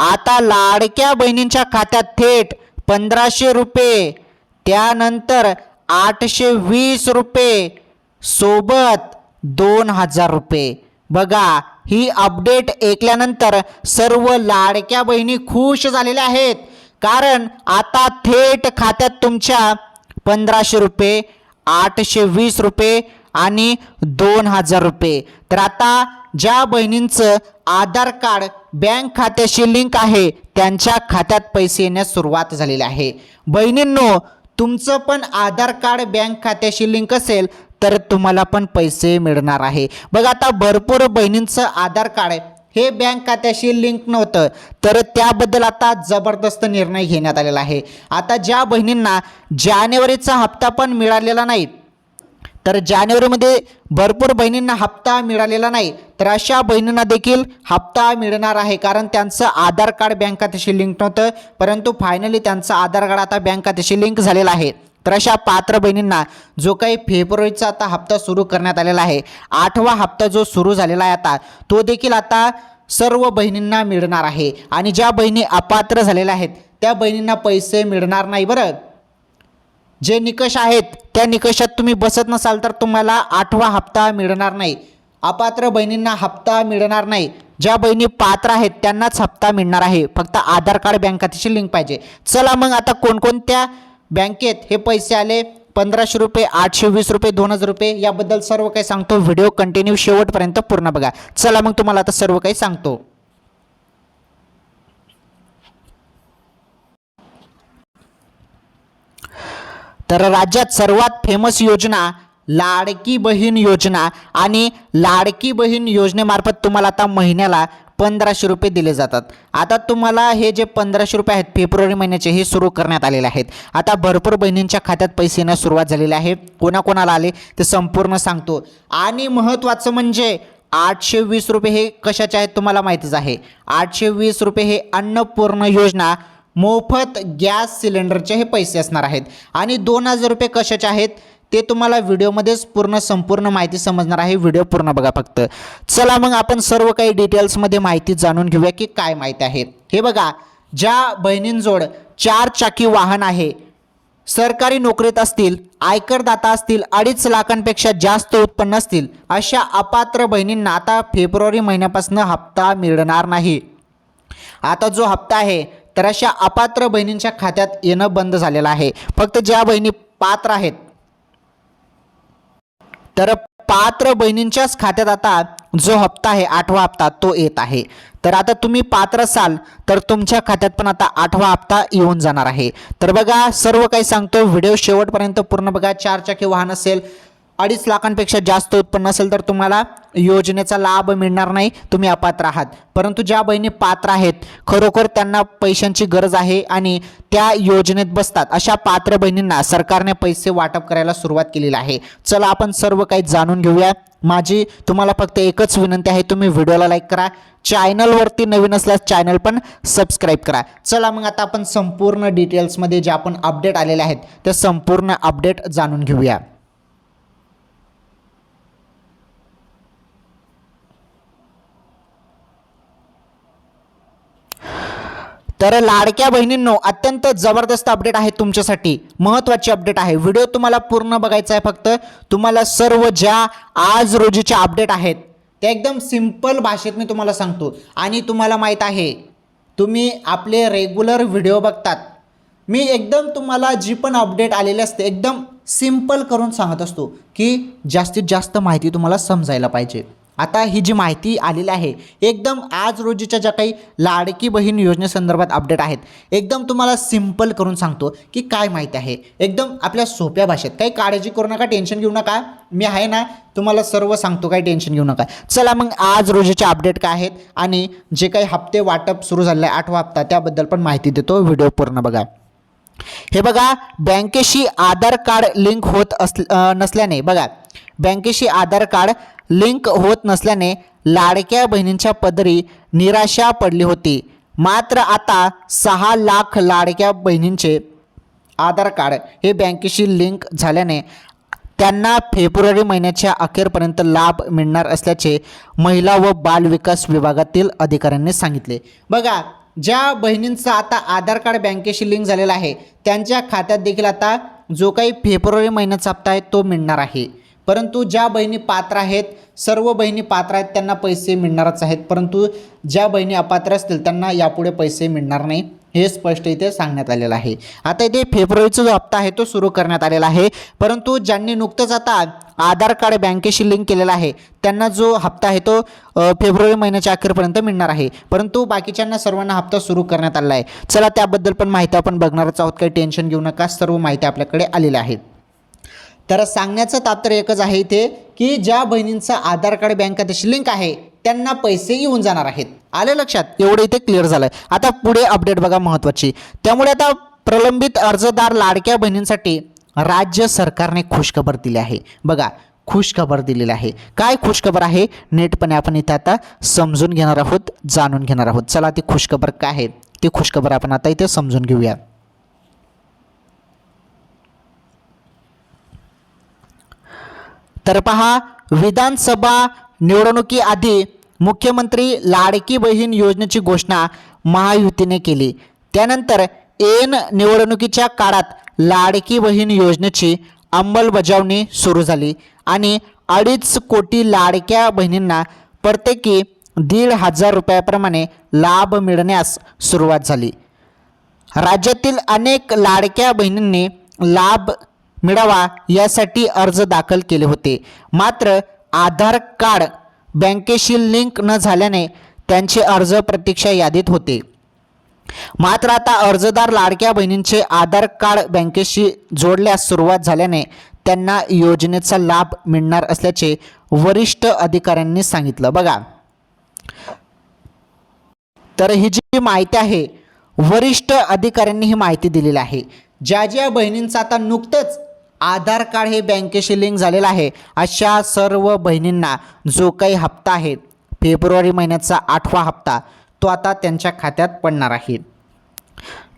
आता लाडक्या बहिणींच्या खात्यात थेट पंधराशे रुपये त्यानंतर आठशे वीस रुपये सोबत दोन हजार रुपये. बघा ही अपडेट ऐकल्यानंतर सर्व लाडक्या बहिणी खुश झालेल्या आहेत. कारण आता थेट खात्यात तुमच्या पंधराशे रुपये आठशे वीस रुपये आणि दोन हजार रुपये. तर आता ज्या बहिणींचं आधार कार्ड बँक खात्याशी लिंक आहे. त्यांच्या खात्यात पैसे येण्यास सुरुवात झालेली आहे. बहिणींनो तुमचं पण आधार कार्ड बँक खात्याशी लिंक असेल तर तुम्हाला पण पैसे मिळणार आहे. बघा आता भरपूर बहिणींचं आधार कार्ड हे बँक खात्याशी लिंक नव्हतं तर त्याबद्दल आता जबरदस्त निर्णय घेण्यात आलेला आहे. आता ज्या बहिणींना जानेवारीचा हप्ता पण मिळालेला नाही तर जानेवारीमध्ये भरपूर बहिणींना हप्ता मिळालेला नाही तर अशा बहिणींना देखील हप्ता मिळणार आहे. कारण त्यांचं आधार कार्ड बँक खात्याशी लिंक नव्हतं परंतु फायनली त्यांचं आधार कार्ड आता बँक खात्याशी लिंक झालेलं आहे. तर अशा पात्र बहिणींना जो काही फेब्रुवारीचा आता हप्ता सुरू करण्यात आलेला आहे आठवा हप्ता जो सुरू झालेला आहे आता तो देखील आता सर्व बहिणींना मिळणार आहे. आणि ज्या बहिणी अपात्र झालेल्या आहेत त्या बहिणींना पैसे मिळणार नाही बरं. जे निकष आहेत त्या निकषात तुम्ही बसत नसाल तर तुम्हाला आठवा हप्ता मिळणार नाही. अपात्र बहिणींना हप्ता मिळणार नाही. ज्या बहिणी पात्र आहेत त्यांनाच हप्ता मिळणार आहे. फक्त आधार कार्ड बँक खात्याची लिंक पाहिजे. चला मग आता कोणकोणत्या बँकेत हे पैसे आले. पंधराशे रुपये आठशे वीस रुपये दोन हजार रुपये. याबद्दल सर्व काही सांगतो. व्हिडिओ कंटिन्यू शेवटपर्यंत पूर्ण बघा. चला मग तुम्हाला आता सर्व काही सांगतो. तर राज्यात सर्वात फेमस योजना लाडकी बहीण योजना आणि लाडकी बहीण योजनेमार्फत तुम्हाला आता महिन्याला पंधराशे रुपये दिले जातात. आता तुम्हाला हे जे पंधराशे रुपये आहेत फेब्रुवारी महिन्याचे हे सुरू करण्यात आलेले आहेत. आता भरपूर बहिणींच्या खात्यात पैसे येण्यास सुरुवात झालेली आहे. कोणाकोणाला आले ते संपूर्ण सांगतो. आणि महत्त्वाचं म्हणजे आठशे वीस रुपये हे कशाचे आहेत तुम्हाला माहितीच आहे. आठशे वीस रुपये हे अन्नपूर्ण योजना मोफत गॅस सिलेंडरचे हे पैसे असणार आहेत. आणि दोन हजार रुपये कशाचे आहेत ते तुम्हाला व्हिडिओमध्येच पूर्ण संपूर्ण माहिती समजणार आहे. व्हिडिओ पूर्ण बघा फक्त. चला मग आपण सर्व काही डिटेल्समध्ये माहिती जाणून घेऊया की काय माहिती आहे. हे बघा ज्या बहिणींजोड चार चाकी वाहन आहे सरकारी नोकरीत असतील आयकरदाता असतील अडीच लाखांपेक्षा जास्त उत्पन्न असतील अशा अपात्र बहिणींना आता फेब्रुवारी महिन्यापासून हप्ता मिळणार नाही. आता जो हप्ता आहे तर अशा अपात्र बहिणींच्या खात्यात येणं बंद झालेलं आहे. फक्त ज्या बहिणी पात्र आहेत तर पात्र बहिणींच्याच खात्यात आता जो हप्ता आहे आठवा हप्ता तो येत आहे. तर आता तुम्ही पात्र असाल तर तुमच्या खात्यात पण आता आठवा हप्ता येऊन जाणार आहे. तर बघा सर्व काही सांगतो व्हिडिओ शेवटपर्यंत पूर्ण बघा. चार चाकी वाहन असेल अडीच लाखांपेक्षा जास्त उत्पन्न असेल तर तुम्हाला योजनेचा लाभ मिळणार नाही. तुम्ही अपात्र आहात. परंतु ज्या बहिणी पात्र आहेत खरोखर त्यांना पैशांची गरज आहे आणि त्या योजनेत बसतात. अशा पात्र बहिणींना सरकारने पैसे वाटप करायला सुरुवात केलेली आहे. चला आपण सर्व काही जाणून घेऊया. माझी तुम्हाला फक्त एकच विनंती आहे तुम्ही व्हिडिओला लाईक करा. चॅनलवरती नवीन असल्यास चॅनल पण सबस्क्राईब करा. चला मग आता आपण संपूर्ण डिटेल्समध्ये जे आपण अपडेट आलेले आहेत ते संपूर्ण अपडेट जाणून घेऊया. तर लाडक्या बहिणींनो अत्यंत जबरदस्त अपडेट आहे तुमच्यासाठी. महत्त्वाची अपडेट आहे. व्हिडिओ तुम्हाला पूर्ण बघायचा आहे फक्त. तुम्हाला सर्व ज्या आज रोजीच्या अपडेट आहेत त्या एकदम सिंपल भाषेत मी तुम्हाला सांगतो. आणि तुम्हाला माहीत आहे तुम्ही आपले रेग्युलर व्हिडिओ बघतात. मी एकदम तुम्हाला जी पण अपडेट आलेली असते एकदम सिंपल करून सांगत असतो की जास्तीत जास्त माहिती तुम्हाला समजायला पाहिजे. आता ही जी माहिती आलेली आहे एकदम आज रोजीच्या ज्या काही लाडकी बहीण योजनेसंदर्भात अपडेट आहेत एकदम तुम्हाला सिंपल करून सांगतो की काय माहिती आहे. एकदम आपल्या सोप्या भाषेत काही काळजी करू नका टेन्शन घेऊ नका. मी आहे ना तुम्हाला सर्व सांगतो काही टेन्शन घेऊ नका. चला मग आज रोजीचे अपडेट काय आहेत आणि जे काही हप्ते वाटप सुरू झाले आहे आठवा हप्ता त्याबद्दल पण माहिती देतो व्हिडिओ पूर्ण बघा. हे बघा बँकेशी आधार कार्ड लिंक होत अस नसल्याने बघा बँकेशी आधार कार्ड लिंक होत नसल्याने लाडक्या बहिणींच्या पदरी निराशा पडली होती. मात्र आता सहा लाख लाडक्या बहिणींचे आधार कार्ड हे बँकेशी लिंक झाल्याने त्यांना फेब्रुवारी महिन्याच्या अखेरपर्यंत लाभ मिळणार असल्याचे महिला व बाल विकास विभागातील अधिकाऱ्यांनी सांगितले. बघा ज्या बहिणींचा आता आधार कार्ड बँकेशी लिंक झालेला आहे त्यांच्या खात्यात देखील आता जो काही फेब्रुवारी महिन्याचा हप्ता आहे तो मिळणार आहे. परंतु ज्या बहिणी पात्र आहेत सर्व बहिणी पात्र आहेत त्यांना पैसे मिळणारच आहेत. परंतु ज्या बहिणी अपात्र असतील त्यांना यापुढे पैसे मिळणार नाही. हे स्पष्ट इथे सांगण्यात आलेलं आहे. आता इथे फेब्रुवारीचा जो हप्ता आहे तो सुरू करण्यात आलेला आहे. परंतु ज्यांनी नुकतंच आता आधार कार्ड बँकेशी लिंक केलेला आहे त्यांना जो हप्ता आहे तो फेब्रुवारी महिन्याच्या अखेरपर्यंत मिळणार आहे. परंतु बाकीच्यांना सर्वांना हप्ता सुरू करण्यात आला आहे. चला त्याबद्दल पण माहिती आपण बघणारच आहोत. काही टेन्शन घेऊ नका. सर्व माहिती आपल्याकडे आलेली आहे. तर सांगण्याचं तात्पर्य एकच आहे इथे की ज्या बहिणींचं आधार कार्ड बँक खात्याशी लिंक आहे त्यांना पैसे येऊन जाणार आहेत. आले लक्षात? एवढं इथे क्लिअर झालं आता पुढे अपडेट बघा महत्त्वाची. त्यामुळे आता प्रलंबित अर्जदार लाडक्या बहिणींसाठी राज्य सरकारने खुशखबर दिली आहे. बघा खुशखबर दिलेली आहे. काय खुशखबर आहे? नेटपणे आपण इथे आता समजून घेणार आहोत जाणून घेणार आहोत. चला ती खुशखबर काय आहे? ती खुशखबर आपण आता इथे समजून घेऊया. तर पहा विधानसभा निवडणुकीआधी मुख्यमंत्री लाडकी बहीण योजनेची घोषणा महायुतीने केली. त्यानंतर एन निवडणुकीच्या काळात लाडकी बहीण योजनेची अंमलबजावणी सुरू झाली आणि अडीच कोटी लाडक्या बहिणींना प्रत्येकी दीड हजार रुपयाप्रमाणे लाभ मिळण्यास सुरुवात झाली. राज्यातील अनेक लाडक्या बहिणींनी लाभ मिळावा यासाठी अर्ज दाखल केले होते. मात्र आधार कार्ड बँकेशी लिंक न झाल्याने त्यांचे अर्ज प्रतीक्षा यादीत होते. मात्र आता अर्जदार लाडक्या बहिणींचे आधार कार्ड बँकेशी जोडल्यास सुरुवात झाल्याने त्यांना योजनेचा लाभ मिळणार असल्याचे वरिष्ठ अधिकाऱ्यांनी सांगितलं. बघा. तर ही जी माहिती आहे वरिष्ठ अधिकाऱ्यांनी ही माहिती दिलेली आहे. ज्या ज्या बहिणींचं आता नुकतंच आधार कार्ड हे बँकेशी लिंक झालेलं आहे. अशा सर्व बहिणींना जो काही हप्ता आहे फेब्रुवारी महिन्याचा आठवा हप्ता तो आता त्यांच्या खात्यात पडणार आहे.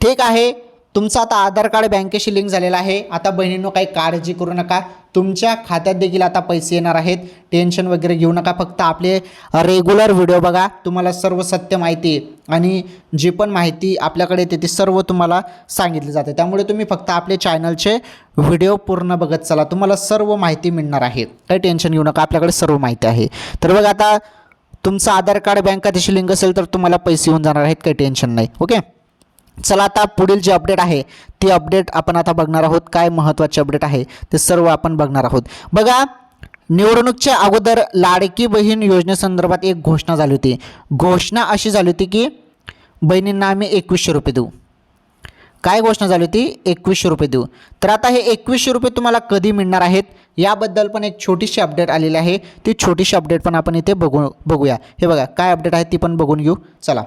ठीक आहे. तुमचं आता आधार कार्ड बँकेशी लिंक झालेलं आहे. आता बहिणींनो काही काळजी करू नका. तुमच्या खात्यात देखील आता पैसे येणार आहेत. टेन्शन वगैरे घेऊ नका. फक्त आपले रेग्युलर व्हिडिओ बघा. तुम्हाला सर्व सत्य माहिती आणि जी पण माहिती आपल्याकडे येते ती सर्व तुम्हाला सांगितली जाते. त्यामुळे तुम्ही फक्त आपले चॅनलचे व्हिडिओ पूर्ण बघत चला. तुम्हाला सर्व माहिती मिळणार आहे. काही टेन्शन घेऊ नका. आपल्याकडे सर्व माहिती आहे. तर बघा आता तुमचं आधार कार्ड बँक खात्याशी लिंक असेल तर तुम्हाला पैसे येऊन जाणार आहेत. काही टेन्शन नाही. ओके चला आता पुढील जे अपडेट आहे ती अपडेट आपण आता बघणार आहोत. काय महत्त्वाचे अपडेट आहे ते सर्व आपण बघणार आहोत. बघा निवडणूकच्या अगोदर लाडकी बहीण योजनेसंदर्भात एक घोषणा झाली होती. घोषणा अशी झाली होती की बहिणींना आम्ही एकवीसशे रुपये देऊ. काय घोषणा झाली होती? एकवीसशे रुपये देऊ. तर आता हे एकवीसशे रुपये तुम्हाला कधी मिळणार आहेत? याबद्दल पण एक छोटीशी अपडेट आलेली आहे. ती छोटीशी अपडेट पण आपण इथे बघू बघूया. हे बघा काय अपडेट आहे ती पण बघून घेऊ. चला.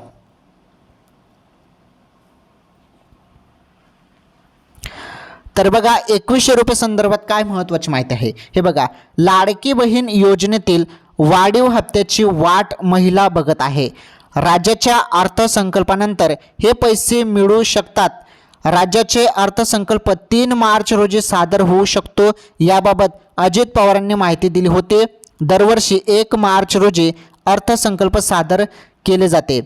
तर बघा एकवीसशे रुपये संदर्भात काय महत्त्वाची माहिती आहे? हे बघा लाडकी बहीण योजनेतील वाढीव हप्त्याची वाट महिला बघत आहे. राज्याच्या अर्थसंकल्पानंतर हे पैसे मिळू शकतात. राज्याचे अर्थसंकल्प तीन मार्च रोजी सादर होऊ शकतो. याबाबत अजित पवारांनी माहिती दिली होती. दरवर्षी एक मार्च रोजी अर्थसंकल्प सादर केले जाते.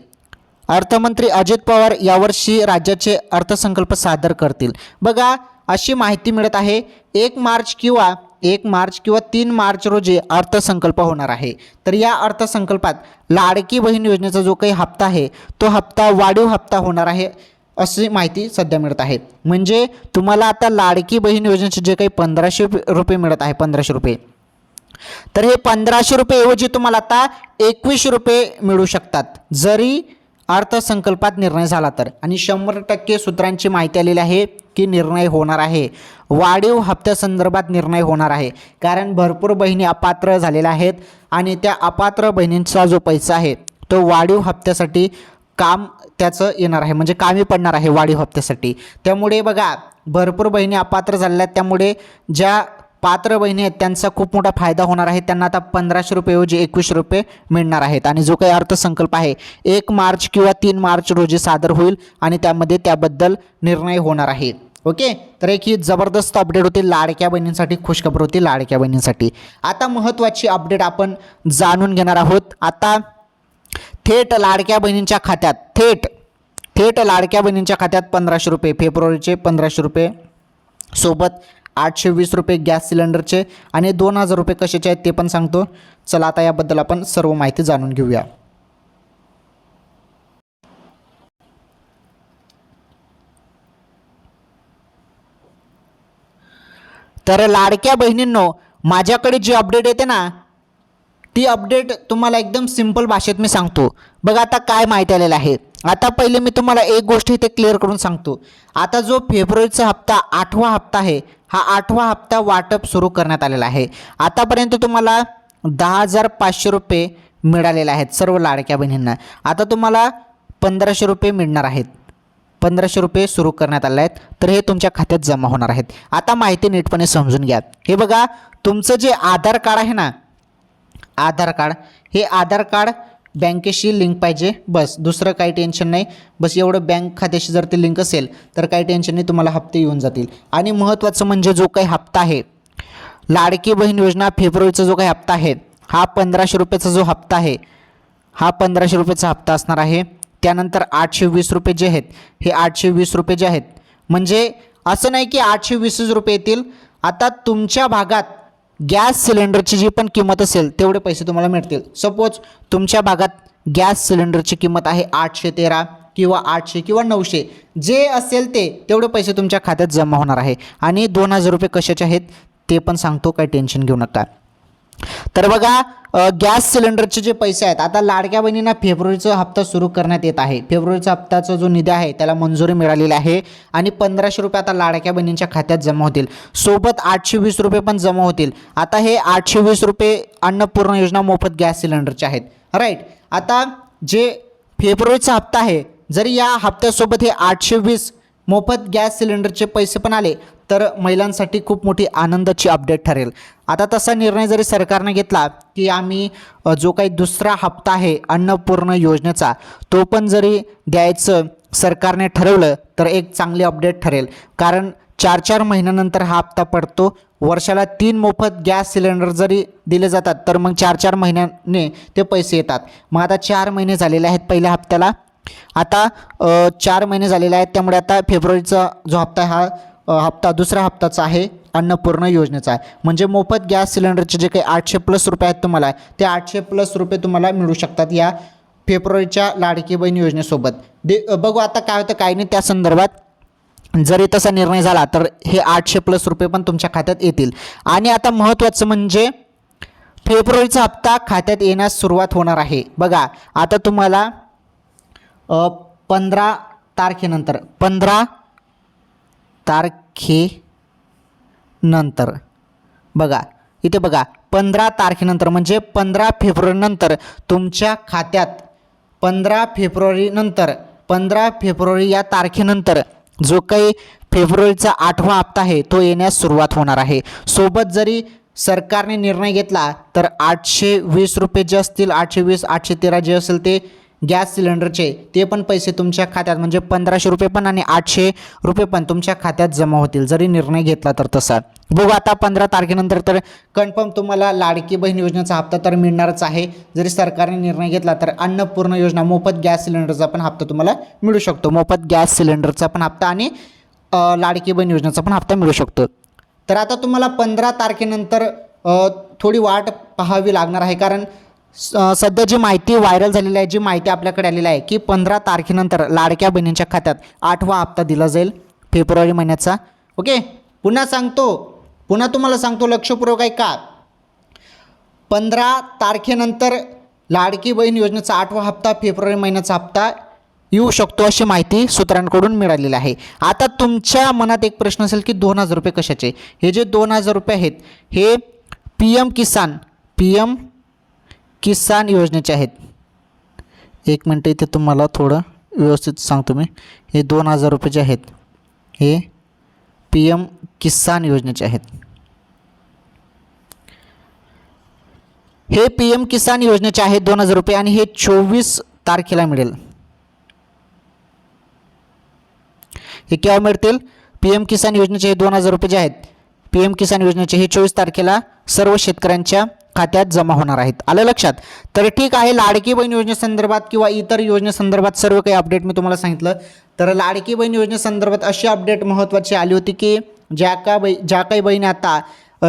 अर्थमंत्री अजित पवार यावर्षी राज्याचे अर्थसंकल्प सादर करतील. बघा अशी माहिती मिळत आहे. एक मार्च किंवा एक मार्च किंवा तीन मार्च रोजी अर्थसंकल्प होणार आहे. तर या अर्थसंकल्पात लाडकी बहीण योजनेचा जो काही हप्ता आहे तो हप्ता वाढीव हप्ता होणार आहे अशी माहिती सध्या मिळत आहे. म्हणजे तुम्हाला आता लाडकी बहीण योजनेचे जे काही पंधराशे रुपये मिळत आहे पंधराशे रुपये. तर हे पंधराशे रुपयेऐवजी तुम्हाला आता एकवीसशे रुपये मिळू शकतात. जरी अर्थसंकल्पात निर्णय झाला तर. आणि शंभर टक्के सूत्रांची माहिती आलेली आहे की निर्णय होणार आहे. वाढीव हप्त्यासंदर्भात निर्णय होणार आहे. कारण भरपूर बहिणी अपात्र झालेल्या आहेत आणि त्या अपात्र बहिणींचा जो पैसा आहे तो वाढीव हप्त्यासाठी काम त्याचं येणार आहे. म्हणजे कामी पडणार आहे वाढीव हप्त्यासाठी. त्यामुळे बघा भरपूर बहिणी अपात्र झालेल्या आहेत. त्यामुळे ज्या पात्र बहिणी आहेत त्यांचा खूप मोठा फायदा होणार आहे. त्यांना आता पंधराशे रुपयेऐवजी एकवीसशे रुपये मिळणार आहेत. आणि जो काही अर्थसंकल्प आहे एक मार्च किंवा तीन मार्च रोजी सादर होईल आणि त्यामध्ये त्याबद्दल निर्णय होणार आहे. ओके? तर एक ही जबरदस्त अपडेट होती लाडक्या बहिणींसाठी खुशखबर होती लाडक्या बहिणींसाठी. आता महत्त्वाची अपडेट आपण जाणून घेणार आहोत. आता थेट लाडक्या बहिणींच्या खात्यात थेट थेट लाडक्या बहिणींच्या खात्यात पंधराशे रुपये फेब्रुवारीचे पंधराशे रुपये सोबत आठशे वीस रुपये गॅस सिलेंडरचे आणि दोन हजार रुपये कशाचे आहेत ते पण सांगतो. चला आता याबद्दल आपण सर्व माहिती जाणून घेऊया. तर लाडक्या बहिणींनो माझ्याकडे जी अपडेट येते ना ती अपडेट तुम्हाला एकदम सिंपल भाषेत मी सांगतो. बघा आता काय माहिती आलेलं आहे. आता पहिले मी तुम्हाला एक गोष्ट इथे क्लिअर करून सांगतो. आता जो फेब्रुवारीचा हप्ता आठवा हप्ता आहे हा आठवा हप्ता वाटप सुरू करण्यात आलेला आहे. आतापर्यंत तुम्हाला दहा हजार पाचशे रुपये मिळालेले आहेत सर्व लाडक्या बहिणींना. आता तुम्हाला पंधराशे रुपये मिळणार आहेत. पंधराशे रुपये सुरू करण्यात आले आहेत तर हे तुमच्या खात्यात जमा होणार आहेत. आता माहिती नीटपणे समजून घ्या. हे बघा तुमचं जे आधार कार्ड आहे ना आधार कार्ड हे आधार कार्ड बँकेशी लिंक पाहिजे. बस दुसरं काही टेन्शन नाही. बस एवढं बँक खात्याशी जर ते लिंक असेल तर काही टेन्शन नाही तुम्हाला हप्ते येऊन जातील. आणि महत्त्वाचं म्हणजे जो काही हप्ता आहे लाडकी बहीण योजना फेब्रुवारीचा जो काही हप्ता आहे हा पंधराशे रुपयाचा जो हप्ता आहे हा पंधराशे रुपयाचा हप्ता असणार आहे. त्यानंतर आठशे वीस रुपये जे आहेत हे आठशे वीस रुपये जे आहेत. म्हणजे असं नाही की आठशे वीसच रुपये येतील. आता तुमच्या भागात गॅस सिलेंडरची जी पण किंमत असेल तेवढे पैसे तुम्हाला मिळतील. सपोज तुमच्या भागात गॅस सिलेंडरची किंमत आहे आठशे तेरा किंवा आठशे किंवा नऊशे. जे असेल ते तेवढे पैसे तुमच्या खात्यात जमा होणार आहे. आणि दोन हजार रुपये कशाचे आहेत ते पण सांगतो काही टेन्शन घेऊ नका. तर बघा गॅस सिलेंडरचे जे पैसे आहेत आता लाडक्या बहिणींना फेब्रुवारीचा हप्ता सुरू करण्यात येत आहे. फेब्रुवारीचा हप्ताचा जो निधी आहे त्याला मंजुरी मिळालेली आहे आणि पंधराशे रुपये आता लाडक्या बहिणींच्या खात्यात जमा होतील. सोबत आठशे वीस रुपये पण जमा होतील. आता हे आठशे वीस रुपये अन्नपूर्ण योजना मोफत गॅस सिलेंडरचे आहेत. राईट आता जे फेब्रुवारीचा हप्ता आहे जरी या हप्त्यासोबत हे आठशे वीस मोफत गॅस सिलेंडरचे पैसे पण आले तर महिलांसाठी खूप मोठी आनंदाची अपडेट ठरेल. आता तसा निर्णय जरी सरकारने घेतला की आम्ही जो काही दुसरा हप्ता आहे अन्नपूर्ण योजनेचा तो पण जरी द्यायचं सरकारने ठरवलं तर एक चांगली अपडेट ठरेल. कारण चार चार महिन्यानंतर हा हप्ता पडतो. वर्षाला तीन मोफत गॅस सिलेंडर जरी दिले जातात तर मग चार चार महिन्याने ते पैसे येतात. मग आता चार महिने झालेले आहेत पहिल्या हप्त्याला. आता चार महिने झालेले आहेत त्यामुळे आता फेब्रुवारीचा जो हप्ता हा हप्ता दुसरा हप्ताचा आहे अन्नपूर्ण योजनेचा आहे. म्हणजे मोफत गॅस सिलेंडरचे जे काही आठशे प्लस रुपये आहेत तुम्हाला ते आठशे प्लस रुपये तुम्हाला मिळू शकतात या फेब्रुवारीच्या लाडकी बहीण योजनेसोबत. दे बघू आता काय होतं काय नाही त्या संदर्भात जरी तसा निर्णय झाला तर हे आठशे प्लस रुपये पण तुमच्या खात्यात येतील. आणि आता महत्त्वाचं म्हणजे फेब्रुवारीचा हप्ता खात्यात येण्यास सुरुवात होणार आहे. बघा आता तुम्हाला पंधरा तारखेनंतर पंधरा तारखेनंतर. बघा इथे बघा पंधरा तारखेनंतर म्हणजे पंधरा फेब्रुवारीनंतर तुमच्या खात्यात पंधरा फेब्रुवारीनंतर पंधरा फेब्रुवारी या तारखेनंतर जो काही फेब्रुवारीचा आठवा हप्ता आहे तो येण्यास सुरुवात होणार आहे. सोबत जरी सरकारने निर्णय घेतला तर आठशे वीस रुपये जे असतील आठशे वीस आठशे तेरा जे असेल ते गॅस सिलेंडरचे ते पण पैसे तुमच्या खात्यात म्हणजे पंधराशे रुपये पण आणि आठशे रुपये पण तुमच्या खात्यात जमा होतील. जरी निर्णय घेतला तर तसा. बघू आता पंधरा तारखेनंतर तर कन्फर्म तुम्हाला लाडकी बहीण योजनेचा हप्ता तर मिळणारच आहे. जरी सरकारने निर्णय घेतला तर अन्नपूर्ण योजना मोफत गॅस सिलेंडरचा पण हप्ता तुम्हाला मिळू शकतो. मोफत गॅस सिलेंडरचा पण हप्ता आणि लाडकी बहीण योजनेचा पण हप्ता मिळू शकतो. तर आता तुम्हाला पंधरा तारखेनंतर थोडी वाट पाहावी लागणार आहे. कारण सध्या जी माहिती व्हायरल झालेली आहे जी माहिती आपल्याकडे आलेली आहे की पंधरा तारखेनंतर लाडक्या बहिणींच्या खात्यात आठवा हप्ता दिला जाईल फेब्रुवारी महिन्याचा. ओके? पुन्हा सांगतो. पुन्हा तुम्हाला सांगतो लक्षपूर्वक आहे का पंधरा तारखेनंतर लाडकी बहीण योजनेचा आठवा हप्ता फेब्रुवारी महिन्याचा हप्ता येऊ शकतो अशी माहिती सूत्रांकडून मिळालेली आहे. आता तुमच्या मनात एक प्रश्न असेल की दोन हजार रुपये कशाचे? हे जे दोन हजार रुपये आहेत हे P M Kisan P M Kisan योजनेचे आहेत. एक मिनटं इथे तुम्हाला थोडं व्यवस्थित सांगतो मी. हे दोन हजार रुपये जे आहेत हे पी एम किसान योजनेचे आहेत. हे पी एम किसान योजनेचे आहेत दोन हजार रुपये आणि हे चोवीस तारखेला मिळेल. हे केव्हा मिळतील? पी एम किसान योजनेचे हे दोन हजार रुपये जे आहेत पी एम किसान योजनेचे हे चोवीस तारखेला सर्व शेतकऱ्यांच्या खात्यात जमा होणार आहेत. आलं लक्षात? तर ठीक आहे लाडकी बहीण योजनेसंदर्भात किंवा इतर योजनेसंदर्भात सर्व काही अपडेट मी तुम्हाला सांगितलं. तर लाडकी बहीण योजनेसंदर्भात अशी अपडेट महत्त्वाची आली होती की ज्या का बै ज्या काही बहिणी आता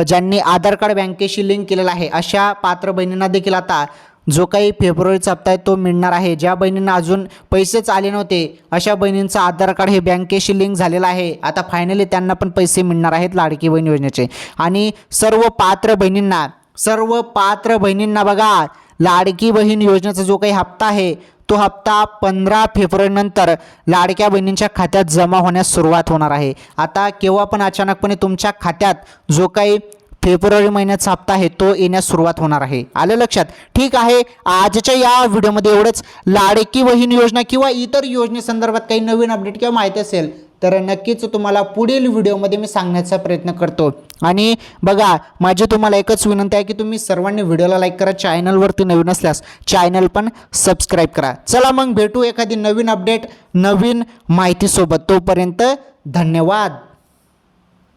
ज्यांनी आधार कार्ड बँकेशी लिंक केलेलं आहे अशा पात्र बहिणींना देखील आता जो काही फेब्रुवारीचा हप्ता आहे तो मिळणार आहे. ज्या बहिणींना अजून पैसेच आले नव्हते अशा बहिणींचं आधार कार्ड हे बँकेशी लिंक झालेलं आहे. आता फायनली त्यांना पण पैसे मिळणार आहेत लाडकी बहीण योजनेचे. आणि सर्व पात्र बहिणींना सर्व पात्र बहिणींना बघा लाडकी बहीण योजनेचा जो काही हप्ता आहे तो हप्ता पंधरा फेब्रुवारीनंतर लाडक्या बहिणींच्या खात्यात जमा होण्यास सुरुवात होणार आहे. आता केव्हा पण अचानकपणे तुमच्या खात्यात जो काही फेब्रुवारी महिन्याचा हप्ता आहे तो येण्यास सुरुवात होणार आहे. आलं लक्षात? ठीक आहे. आजच्या या व्हिडिओमध्ये एवढंच. लाडकी बहीण योजना किंवा इतर योजनेसंदर्भात काही नवीन अपडेट किंवा माहिती असेल तर नक्कीच तुम्हाला पुढील व्हिडिओमध्ये मी सांगण्याचा प्रयत्न करतो. आणि बघा माझी तुम्हाला एकच विनंती आहे की तुम्ही सर्वांनी व्हिडिओला लाईक करा चॅनलवरती नवीन असल्यास चॅनल पण सबस्क्राईब करा. चला मग भेटू एखादी नवीन अपडेट नवीन माहितीसोबत. तोपर्यंत धन्यवाद.